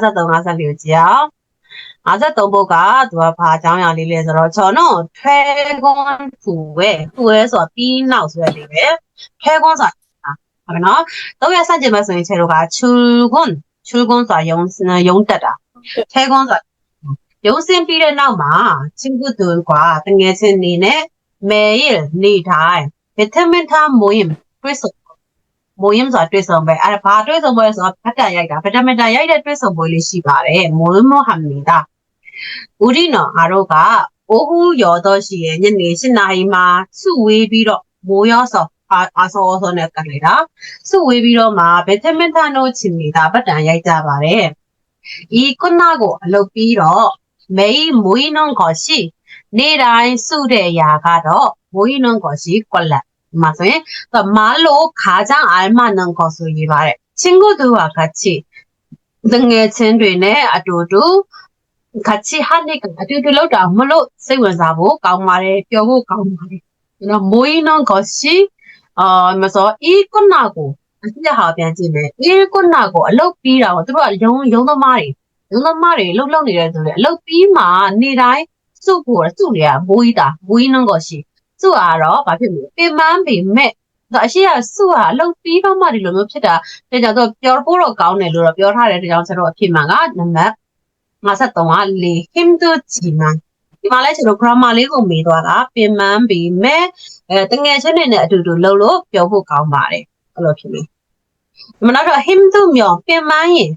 53 54ကိုကြည့်အောင်53ဘုတ်ကသူကဘာအကြောင်းအရာလေးလဲဆိုတော့ကျွန်တော်ထွဲကွန်းဖူပဲဖူရဲဆိုတာပြီးနောက်ဆိုရလေးပဲထွဲကွန်းဆိုတာဟုတ်ကဲ့နော်တော့ရဆန့်ကျင်ဘက်ဆိုရင်ခြေတို့ကချူကွန်းချူကွန်းဆိုတာယုံယုံတက်တာထွဲကွန်းဆိုတာယုံစင်းပြီးတဲ့နောက်မှာချင်းကုတူကွာတငယ်ချင်းနေနဲ့မဲရနေတိုင်းဗီတာမင်ထားမွေးရင်တွဲဆုံ မိုးရင်ဆိုတာတွေ့ဆုံပဲအဲ့ဒါဘာတွေ့ဆုံပွဲလဲဆိုတော့ဖတ်တန်ရိုက်တာဗီတာမင်တာရိုက်တဲ့တွေ့ဆုံပွဲလေးရှိပါတယ်မိုးမိုးဟမ်နီတာဦးဒီနော်အားတို့ကအိုးဟူရော်တော့ရှိရဲ့ညနေ7နာရီမှာစုဝေးပြီးတော့မိုးရောဆောအာအဆောအဆောနဲ့ကတ်လိုက်တာစုဝေးပြီးတော့မှဗီတာမင်တာနိုချင်နေတာဗတ်တန်ရိုက်ကြပါတယ်ဤခုနကိုအလုပ်ပြီးတော့မေးမွေးနှုံခေါ်ရှိ နေတိုင်းစုတဲ့ຢာကတော့မွေးနှုံခေါ်ရှိကွက်လက် မှာဆိုရင်မာလိုခါကြအာမနန်ခေါ်ဆိုရေးပါတယ်ချင်းကိုသူကခချီတငယ်ချင်းတွေနဲ့အတူတူခချီဟာနေကအတူတူလောက်တာမလို့စိတ်ဝင်စားဖို့ကောင်းပါတယ်ပျော်ဖို့ကောင်းပါတယ်ကျွန်တော်မိုးရင်းတော့ခေါ်ရှိအာမစောဤကုနာကိုအစ်ရဟာပြန်ကြည့်မယ်ဤကုနာကိုအလုတ်ပြီးတာကိုသူတို့ကရုံရုံသမားတွေရုံသမားတွေလှုပ်လှုပ်နေတယ်ဆိုရင်အလုတ်ပြီးမှနေတိုင်းစုဖို့စုနေတာမိုးရတာမိုးရင်းတော့ခေါ်ရှိ စုကတော့ဘာဖြစ်မလဲပင်မပင်မဲ့တော့အရှိကစုဟာအလုပ်ပြီးတော့မှဒီလိုမျိုးဖြစ်တာတဲ့ကြောင့်တော့ပြောဖို့တော့ကောင်းတယ်လို့တော့ပြောထားတယ်တဲ့ကြောင့်ကျွန်တော်အဖြစ်မှန်ကနံပါတ်53ကလေ him to jima ဒီမှာလဲကျွန်တော် grammar လေးကိုမေးသွားတာပင်မန်းပေမဲ့အဲတငယ်ချင်းတွေနဲ့အတူတူလုပ်လို့ပြောဖို့ကောင်းပါတယ်အဲ့လိုဖြစ်နေဒီမှာတော့ him to မြောင်ပင်မန်းရင်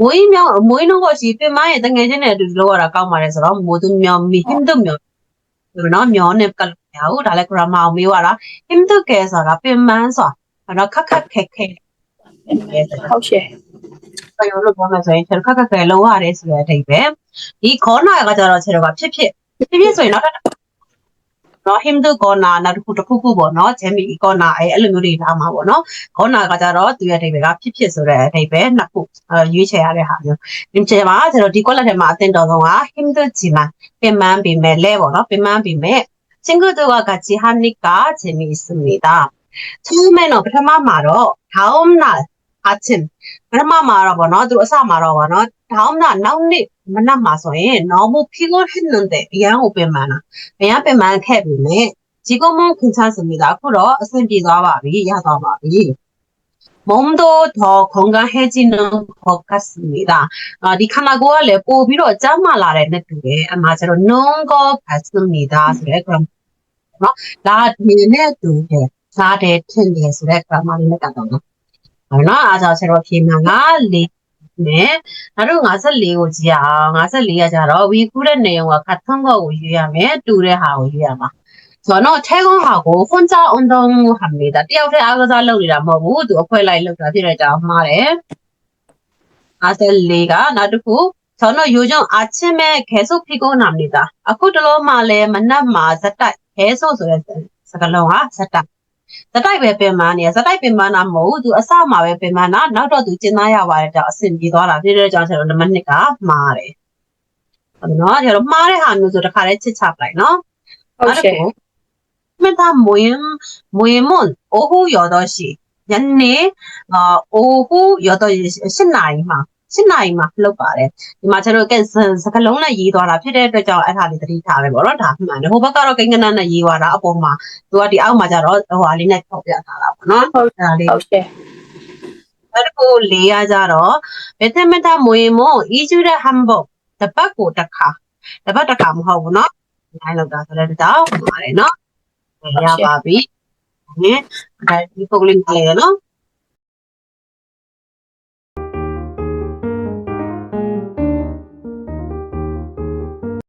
မွေးမြောင်မွေးနှုတ်ရှိပင်မန်းရင်တငယ်ချင်းနဲ့အတူတူလုပ်ရတာကောင်းပါတယ်ဆိုတော့မိုးသူမြောင် him to မြောင် နော်မျောနေကလို့ရဘူးဒါလည်း grammar ကိုမေးရတာ him to care ဆိုတာပင်မန်းဆိုတာနော်ခက်ခက်ခက်ခက်ဟုတ်ရှယ်ဘာလို့ပြောမှဆိုရင်ခြေခက်ခက်ခက်လုံးရတယ်ဆိုတဲ့အဓိပ္ပာယ်ဒီခေါနာကကြတော့ခြေတော့ကဖြစ်ဖြစ်ဖြစ်ဖြစ်ဆိုရင်နောက် နော် himdu ကောနာနောက်တစ်ခုတစ်ခုခုပေါ့နော် jemi ကောနာအဲအဲ့လိုမျိုးတွေလာမှာပေါ့နော်ခေါနာကကြတော့သူရဲ့အဓိပ္ပာယ်ကဖြစ်ဖြစ်ဆိုတဲ့အဓိပ္ပာယ်နှစ်ခုရွေးချယ်ရတဲ့ဟာမျိုးဒီခြေမှာခြေတော့ဒီ column ထဲမှာအသင်တော်ဆုံးက himdu ကြီးမှာပင်ပန်းပေမဲ့လဲပေါ့နော်ပင်ပန်းပေမဲ့ 친구들과 같이 하니까 재미있습니다. 처음에는 ပထမမှာတော့ 다음 날 아침 ပထမမှာတော့ဗောနော်သူအစမှာတော့ဗောနော် 다음 날နောက်နေ့ မနက်မှာဆိုရင် 너무 피곤했는데 အရန်ကိုပင်ပန်းတာအရန်ပင်ပန်းခဲ့ပြီလေ 지금은 괜찮습니다. အခုတော့အဆင်ပြေသွားပါပြီရသွားပါပြီ 몸도 더 건강해지는 것 같습니다. 아, 네 카나고가 레고 비로 짬마라래 느낌에 아마 저로 는것 같습니다. 그래 그럼 뭐 나네네 두게 나대 텐데 그래 그럼 말이 내가 너. 나 아자 저로 비만 မယ်နောက်တော့54ကိုကြည့်ရအောင်54ကကြတော့ဝီကူးတဲ့နေုံကခတ်ထုံးကောကိုယူရမယ်တူတဲ့ဟာကိုယူရမှာဆိုတော့ထဲကုန်းဟာကိုဟွန်ချာအွန်ဒုံဟမ်နေတာတယောက်တည်းအားကစားလုပ်နေတာမဟုတ်ဘူးသူအခွဲလိုက်လုပ်တာဖြစ်တဲ့ကြောင်မှားတယ်54ကနောက်တစ်ခုဆိုတော့ရိုးကြောင့်အချင်းမဲ့ခဲဆုပ်ဖိကုန်းနာနေတာအခုတလုံးမှလည်းမနှက်မှာဇက်တိုက်ခဲဆုပ်ဆိုတဲ့စကလုံးဟာဇက်တိုက် ဇတိုက်ပဲပင်မနေရဇတိုက်ပင်မနာမဟုတ်သူအစမှာပဲပင်မနာနောက်တော့သူကျင်းသားရပါတယ်ကြောင့်အဆင်ပြေသွားတာဖြစ်တဲ့ကြောင့်ကျွန်တော်နံပါတ်1ကမှားတယ်ဟုတ်နော်ကျွန်တော်မှားတဲ့ဟာမျိုးဆိုတခါတည်းချစ်ချပလိုက်နော်ဟုတ်ကဲ့မတမွေမွေမွန်အိုဟူရောတော့ရှိညနေအိုဟူရောတော့၈နာရီမှာ 7နိုင်မှာလှုပ်ပါတယ်ဒီမှာကျွန်တော်ကစကလုံးနဲ့ရေးသွားတာဖြစ်တဲ့အတွက်ကြောင့်အဲ့ဒါလေးသတိထားပဲပေါ့နော်ဒါမှန်တယ်ဟိုဘက်ကတော့ကိန်းကနနဲ့ရေးသွားတာအပေါ်မှာသူကဒီအောက်မှာကျတော့ဟိုဟာလေးနဲ့ထောက်ပြထားတာပေါ့နော်ဟုတ်ဒါလေးဟုတ်ကဲ့နောက်တစ်ခုလေးရကြတော့ဘယ်သမထမွေမွန်အီဂျူရဟမ်ဘောတပတ်ကိုတစ်ခါတပတ်တစ်ခါမဟုတ်ဘူးเนาะနိုင်လောက်တာဆိုတော့တောင်းပါတယ်เนาะရပါပြီဟဲ့ဒါဒီပုံလေးမလေးရနော်